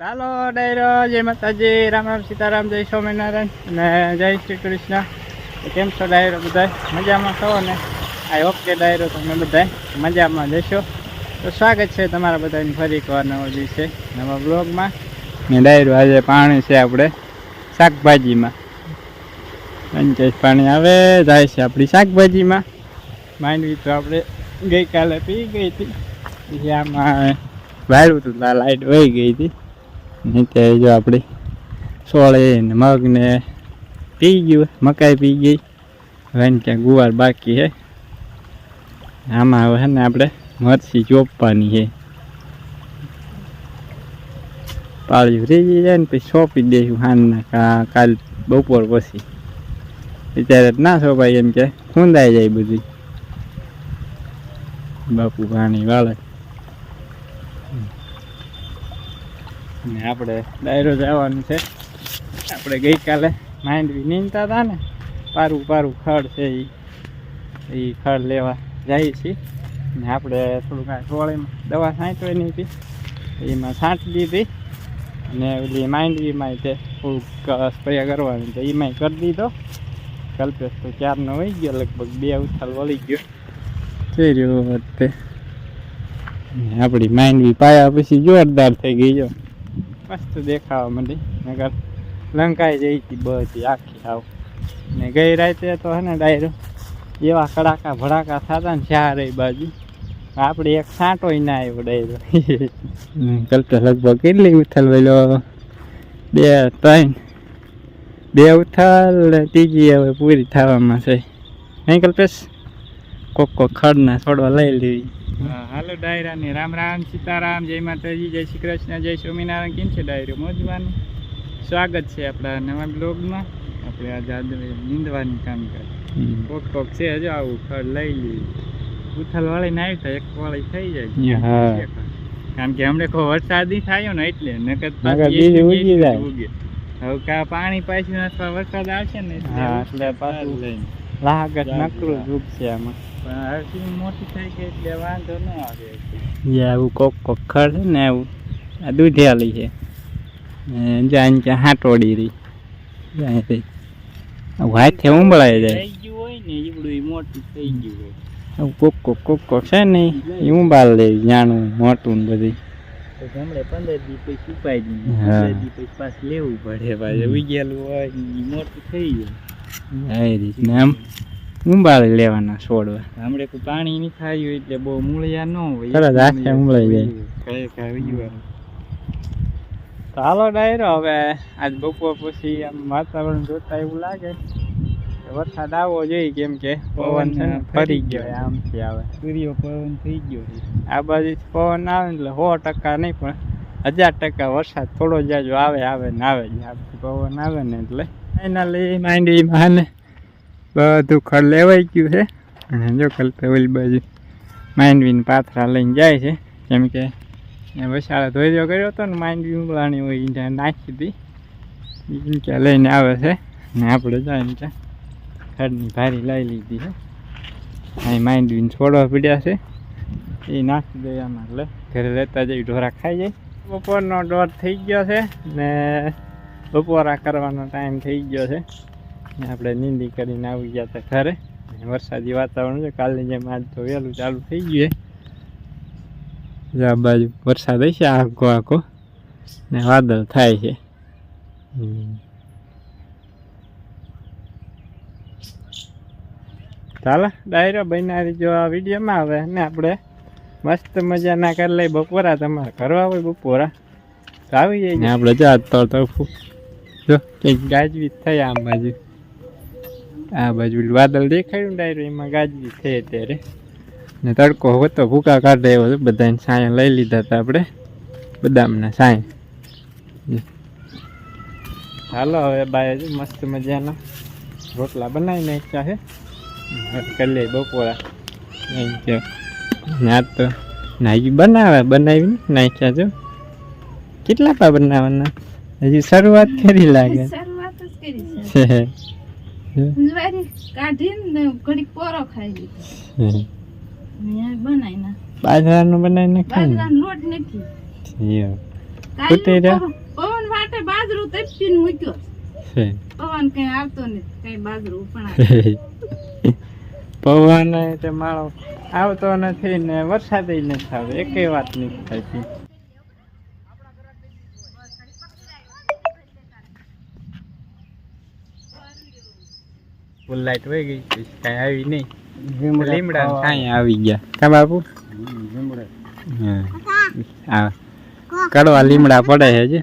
ચાલો ડાયરો જય માતાજી, રામ રામ, સીતારામ, જય સ્વામિનારાયણ અને જય શ્રી કૃષ્ણ. કેમ છો ડાયરો બધા મજામાં છો ને? આ ઓકે ડાયરો તમે બધા મજામાં જશો. તો સ્વાગત છે તમારા બધાની ફરી એકવાર નવો દિવસે, નવા બ્લોગમાં ને ડાયરો આજે પાણી છે આપણે શાકભાજીમાં. પંચાયત પાણી આવે, જાય છે આપણી શાકભાજીમાં. માંડવી તો આપણે ગઈકાલે પી ગઈ હતી. આમાં વાળું હતું લાઇટ વહી ગઈ હતી. નીચે જો આપણી સોળે ને મગ ને પી ગયું, મકાઈ પી ગઈ. હવે ને ક્યાં ગુવાર બાકી છે. આમાં હવે ને આપણે મરસી ચોપવાની છે. પાળ્યું રહી જાય ને પછી સોંપી દઈશું હાનના કાલ બપોર પછી. અત્યારે ના સોંપાય એમ કે ખૂંદાઈ જાય બધી બાપુ પાણી વાળે. ને આપણે ડાયરો જવાનું છે. આપણે ગઈકાલે માંડવી નીંદતા હતા ને, પારું પારું ખડ છે એ એ ખડ લેવા જઈએ છીએ. ને આપણે થોડુંક આ ટોળીમાં દવા છાંટવી નહીં હતી. એમાં છાંટી દીધી. અને ઓલી માંડવીમાં તે થોડુંક સ્પ્રે કરવાનું તો એમાંય કરી દીધો. કલ્પેશ તો ચારનો વહી ગયો, લગભગ બે ઉથાલ વળી ગયો. થઈ રહ્યો વખતે આપણી માંડવી પાયા પછી જોરદાર થઈ ગઈ જો. મસ્ત દેખાવા માંડી. નગર લંકાઈ જઈ હતી બધી આખી આવ ને ગઈ રાતે તો હે ને ડાયરો, એવા કડાકા ભડાકા થતા ને ચારે બાજુ. આપણે એક સાંટો ના આવ્યો ડાયરો. કલ્પે લગભગ કેટલી ઉથલ વેલો બે, ત્રણ. બે ઉથલ ત્રીજી હવે પૂરી થવામાં છે. નહીં કલ્પેશ? કોક કોક ખડના છોડવા લઈ લેવી. હાલો ડાયરા ને રામ રામ સીતારામ જય માતાજી જય શ્રી કૃષ્ણ જય સ્વામિનારાયણ. કેમ છે ડાયરો? મોજવાનું? સ્વાગત છે આપણા નવા બ્લોગમાં. આપણે આજે આજે નીંદવાનું કામ કરે કોક કોક છે હજુ આવું ખડ લઈ લઈએ ઉથલ વાળી આવી તો એક વાળી થઈ જાય. કારણ કે હમણાં કોઈ વરસાદ નહીં થયો ને એટલે. નકર ઉગી હવે કા પાણી પાછું અથવા વરસાદ આવશે ને એટલે પાછું લાગત નકરું જ છે આમાં. પણ હરસી મોટી થઈ ગઈ એટલે વાંધો ન આવે આવું કોક છે ને આવું આ દૂધિયાલી છે. ને ત્યાં હાટોડી રહી. જાય રહી હાથે ઉંબળાઈ જાય. થઈ ગયું હોય ને ઈવડું મોટું થઈ ગયું હોય. કોક કોક કોક કોક છે ને એ ઉંબાળ લે જાણું મોટું ને બધી. હમણે પંદર દી પછી સુકાઈ દીધું પંદર દી પછી પાછું લેવું પડે પાછું ઉગેલું હોય મોટું થઈ જાય રીતના આમ ઉંબાળી લેવાના છોડવા. હમણે કોઈ પાણી નહીં થાય એટલે બહુ મૂળિયા ન હોય. તરત આખે ઉંબળાઈ જાય. તો હાલો ડાયરો હવે આજ બપોર પછી આમ વાતાવરણ જોતા એવું લાગે. વરસાદ આવવો જોઈએ કેમ કે પવન છે ને ફરી ગયો આમથી આવે. સૂર્ય પવન થઈ ગયો આ બાજુ પવન આવે એટલે સો ટકા નહીં પણ હજાર ટકા વરસાદ થોડો જાજો આવે આવે ને આવે. જ પવન આવે ને એટલે. ફાઇનલી માંડી ને બધું ખડ લેવાઈ ગયું છે. અને જો કલ્પે ઓલી બાજુ માંડવીને પાથરા લઈને જાય છે. કેમ કે વસાળે ધોર્યો કર્યો હતો ને માંડવી ઉમલાણી હોય ત્યાં નાખી હતી. ત્યાં લઈને આવે છે. ને આપણે જાય ત્યાં ખડની ભારી લઈ લીધી છે. અહીં માંડવીને છોડવા પીડ્યા છે. એ નાખી દઈએ આમાં, એટલે ઘરે લેતા જઈ ઢોરા ખાઈ જાય. બપોરનો દોઢ થઈ ગયો છે ને બપોરા કરવાનો ટાઈમ થઈ ગયો છે. આપણે નીંદી કરીને આવી ગયા હતા ઘરે. વરસાદી વાતાવરણ છે કાલની જેમ આજ તો વહેલું ચાલુ થઈ ગયું છે. આ બાજુ વરસાદ હશે આખો આખો. ને વાદળ થાય છે. ચાલો ડાયરો બનાવી જો આ વિડીયોમાં આવે ને આપણે મસ્ત મજાના કરી લઈ બપોરા તમારે કરવા હોય બપોરા. તો આવી જાય ને આપણે જાત તો જો કંઈક ગાજવી થઈ આમ બાજુ. આ બાજુ વાદળ દેખાયું ડાયરો એમાં ગાજવી છે અત્યારે. ને તડકો હતો ભૂકા કાઢે એવો છે. બધાને સાયા લઈ લીધા હતા આપણે. બદામના સાય હાલો હવે બાય મસ્ત મજાના. રોટલા બનાવી નાખ્યા છે. કરી લઈએ બપોરા. એમ કે ના તો નાઈ બનાવે બનાવીને નાખ્યા છો. કેટલા પા બનાવવાના હજી શરૂઆત કરી લાગે. શરૂઆત જ કરી છે. છે કાઢીને ઘડીક પોરો ખાઈ લીધો. બનાવી ના. બાજરાનું બનાવીને ખાય બાજરાનો લોટ નથી. ને કાલનું ઉતરી પવન- વાટે બાજરું તપીને મૂક્યો. પવન કઈ આવતો નથી કઈ બાજરું ઉપણા પવન તે માળો આવતો નથી ને વરસાદ નથી આવે એક વાત નથી થતી. ફૂલ લાઈટ વહી ગઈ પછી કાંઈ આવી નહીં. લીમડા કાંઈ આવી ગયા. કા બાપુ? હા હા. કડવા લીમડા પડે છે જે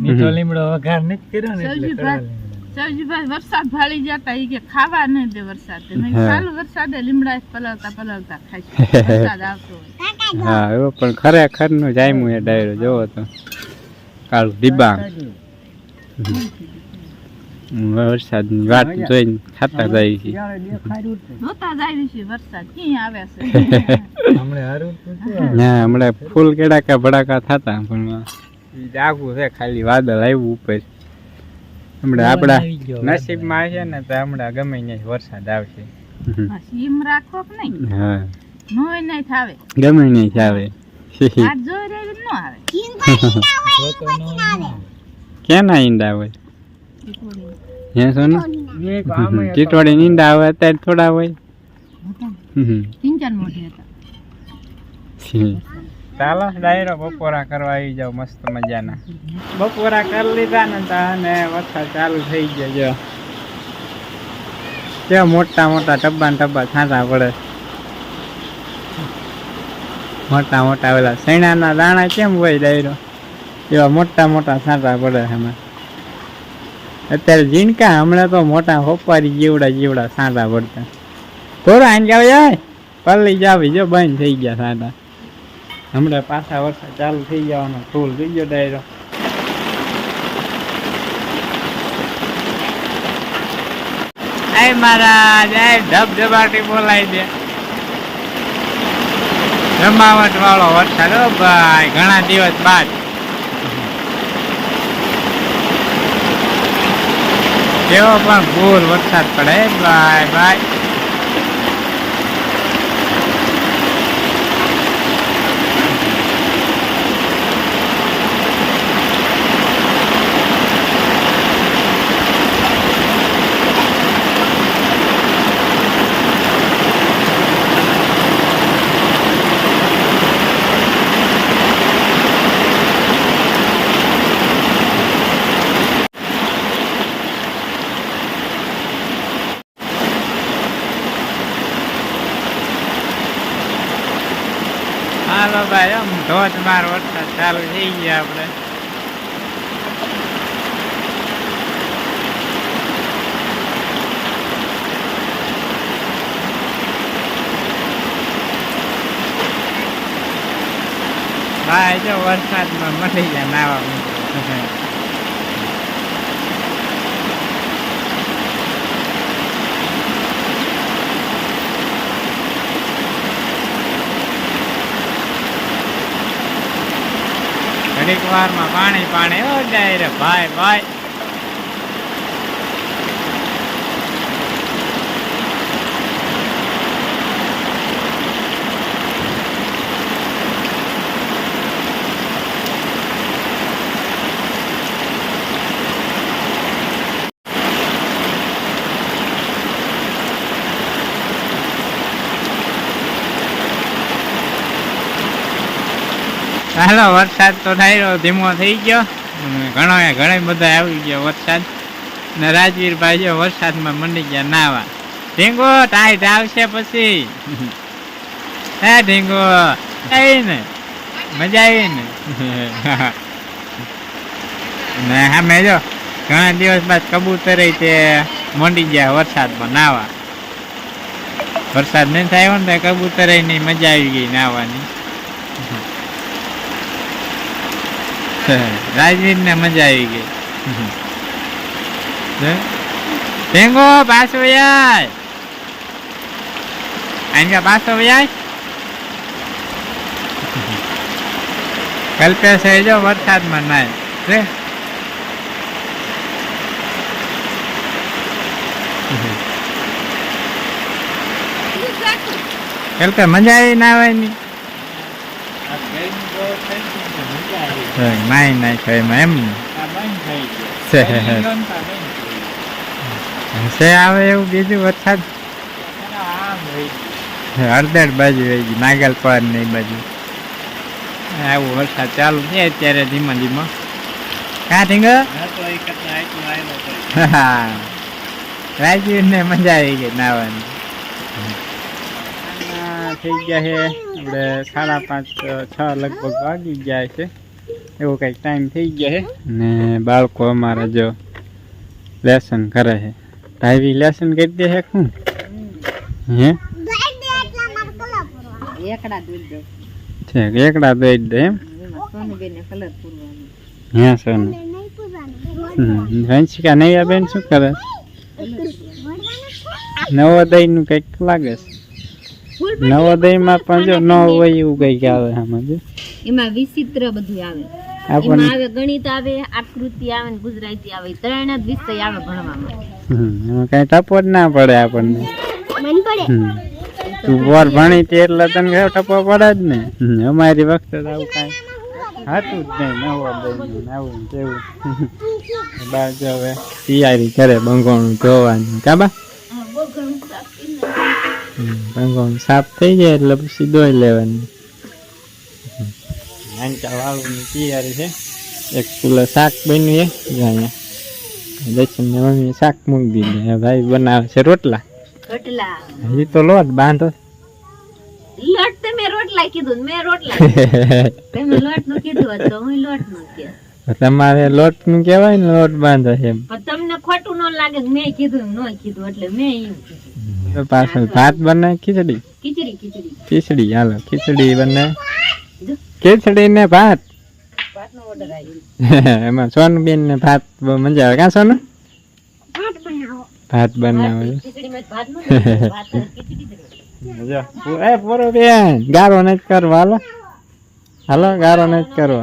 મીઠો લીમડો વઘાર નથી કર્યો સવજીભાઈ સવજીભાઈ વરસાદ ભાળી જતા કે ખાવા દે વરસાદ. ચાલુ વરસાદે લીમડા પલળતા પલળતા ખાઈશું. વરસાદ આવતો હા એવો પણ ખરેખરનું જામ્યું એ ડાયરો જોવો તો. કાળું ડિબાંગ. વરસાદની વાત જોઈને ખાતા જાય છે. જોતા જ છે વરસાદ. ક્યાં આવે છે? ના હમણાં ફૂલ કેડાકા ભડાકા થતા પણ જાગવું છે ખાલી વાદળ આવ્યું ઉપર. હમણાં આપણા નસીબમાં છે ને તો હમણાં ગમે ત્યાં વરસાદ આવશે. સીમ રાખો કે નહીં? હા. નોય નહીં થાવે. ગમે ત્યાં આવે આજ જોઈ રહી ન આવે? કેના ઈંડા હોય. હે સોનું ટીટવાડી નીંડા આવે અત્યારે થોડા હોય હતા. હમ. તીન ચાર મોઢે હતા ચાલો ડાયરો બપોરા કરવા આવી જાવ મસ્ત મજાના બપોરા કરી લીધા ને તા અને વરસાદ ચાલુ થઈ ગયો જો કેવા મોટા મોટા ટબ્બા ને ટબ્બા છાંટા પડે મોટા મોટા ઓલા સૈણાના દાણા કેમ હોય ડાયરો એવા મોટા મોટા છાંટા પડે એમાં અત્યારે જીનકા હમણાં તો મોટા હોપારી જેવડા જેવડા સાંટા પડતા થોડા આંજ આવે જાય? પલ્લી જાવી જો બંધ થઈ ગયા સાંટા હમણાં પાછા વરસાદ ચાલુ થઈ જવાનો ફૂલ થઈ ગયો ડાયરો મહારાજ આય ધબધબાટી બોલાય જમાવટ વાળો વરસાદ ભાઈ, ઘણા દિવસ બાદ. કેવો પણ ફૂલ વરસાદ પડે. બાય બાય આમ ધોધમાર વરસાદ ચાલુ થઈ ગયા આપણે. ભાઈ જો વરસાદમાં મળી ગયા નાવા ઘડીક વારમાં પાણી પાણી. ઓ ડાયરે ભાઈ ભાઈ. હાલો, વરસાદ તો થાય ધીમો થઈ ગયો. ઘણો ઘણા બધા આવી ગયો વરસાદ. ને રાજવીરભાઈ જો વરસાદમાં મંડી ગયા નાવા. ઢીંગો ટાઈટ આવશે પછી. હે, ઢીંગો આવી ને. મજા આવી ને. સામે જો, ઘણા દિવસ બાદ કબૂતર તે મંડી ગયા વરસાદમાં નાવા. વરસાદ નહીં થયો ને કબૂતર નહીં મજા આવી ગઈ નાવાની. રાજવીર ને મજા આવી ગઈ. ભેંગો પાછો યાર અહીંયા પાછો યાર કલ્પેશ જો વરસાદમાં નાય. રે કલ્પે મજા આવી ના આવે ની ને આ બંધ થઈ છે, આવે એવું બીજું વરસાદ. અડધેડ બાજુ નાગલ પર ને બાજુ આવું વરસાદ ચાલુ છે અત્યારે ધીમા ધીમા કાં ઢીંગ હા તો એક જ નાઈટમાં આવેલો તો. રાજીવ ને મજા આવી ગઈ નાવાની થઈ ગયા છે આપણે સાડા પાંચ છ લગભગ વાગી ગયા છે એવો કંઈક ટાઈમ થઈ ગયા છે ને બાળકો અમારા જો લેસન કરે છે. ભાઈ લેસન કરી દે છે શું? હે? એકડા દૂધ દો. છે એકડા દઈ દે એમ? હે સોનું? વંશિકા નૈયા બેન શું કરે? નવોદયનું કંઈક લાગે છે. નવોદયમાં પણ જો ન હોય એવું કંઈક આવે આમાં જો. એમાં વિચિત્ર બધું આવે. આપણને આવે ગણિત આવે આકૃતિ આવે ને ગુજરાતી આવે ત્રણ જ વિષય આવે ભણવામાં. એમાં કઈ ટપો જ ના પડે આપણને. તું બોર ભણી તે એટલે તને કઈ ટપો પડે જ ને અમારી વખતે તો આવું કઈ હતું જ નહીં નવોદય આવું કેવું બાજુ બાર જો હવે તૈયારી કરે બંગોણું જોવાનું. કાબા હમ, બંગોણું સાફ થઈ જાય એટલે પછી ધોઈ લેવાનું. નાનકા વાળુની તૈયારી છે. એક કિલો શાક બન્યું છે અહીંયા. દર્શન ને મમ્મી શાક મૂકી દીધું. ભાઈ બનાવે છે રોટલા. રોટલા. હજી તો લોટ બાંધો. લોટ તે મેં રોટલા કીધું મેં રોટલા. તમે લોટનું કીધું હોત હું લોટનું કે તમારે લોટનું કેવાય ને લોટ બાંધો છે પણ ખોટું ન લાગે મેં કીધું ને કીધું એટલે મેં એમ કીધું. પાછળ ભાત બને ખીચડી? ખીચડી ખીચડી. ખીચડી હાલો ખીચડી બને. ખીચડી ને ભાત? ભાતનો ઓર્ડર આવ્યો એમાં સોન બેન ને ભાત મજા આવે. ક્યાં સોનું? ભાત બનાવો. એ પૂરો બેન ગારો નથી કરવો હાલો. હાલો ગારો નથી કરવો.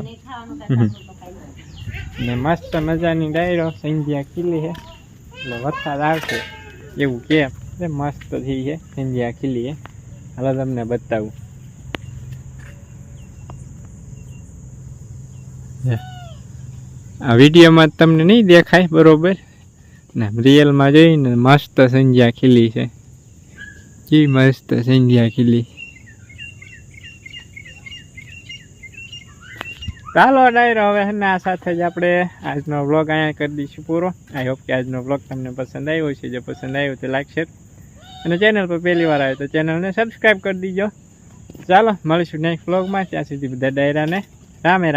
ને મસ્ત મજાની ડાયરો સંધ્યા ખીલી છે એટલે વરસાદ આવશે એવું કે એટલે મસ્ત થઈ છે સંધ્યા ખીલી છે હાલો તમને બતાવું. આ વિડીયોમાં તમને નહીં દેખાય બરોબર? ને રિયલમાં જોઈને મસ્ત સંધ્યા ખીલી છે. કી મસ્ત સંધ્યા ખીલી? ચાલો ડાયરો, હવે આ સાથે જ આપણે આજનો વ્લોગ અહીંયા કરી દઈશું પૂરો. આઈ હોપ કે આજનો વ્લોગ તમને પસંદ આવ્યો છે જો પસંદ આવ્યો તો લાઈક શેર અને ચેનલ પર પહેલી વાર આવે તો ચેનલને સબસ્ક્રાઈબ કરી દીજો. ચાલો, મળીશું નેક્સ્ટ વ્લોગમાં ત્યાં સુધી બધા ડાયરાને રામે રામ.